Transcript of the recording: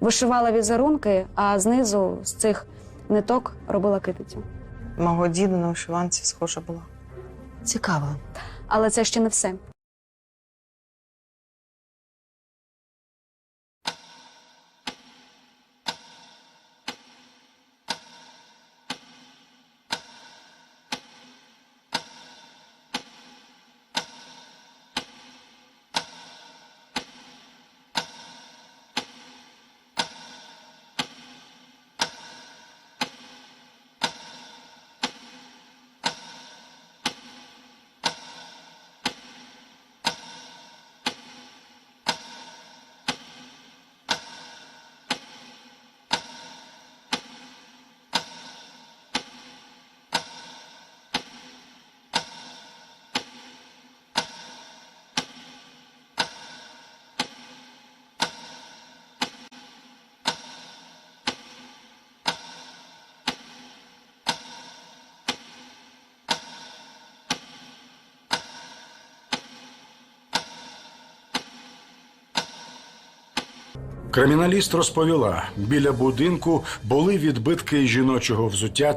вишивала візерунки, а знизу з цих ниток робила китицю. Мого діда на вишиванці схожа була. Цікаво. Але це ще не все. Криміналіст розповіла, біля будинку були відбитки жіночого взуття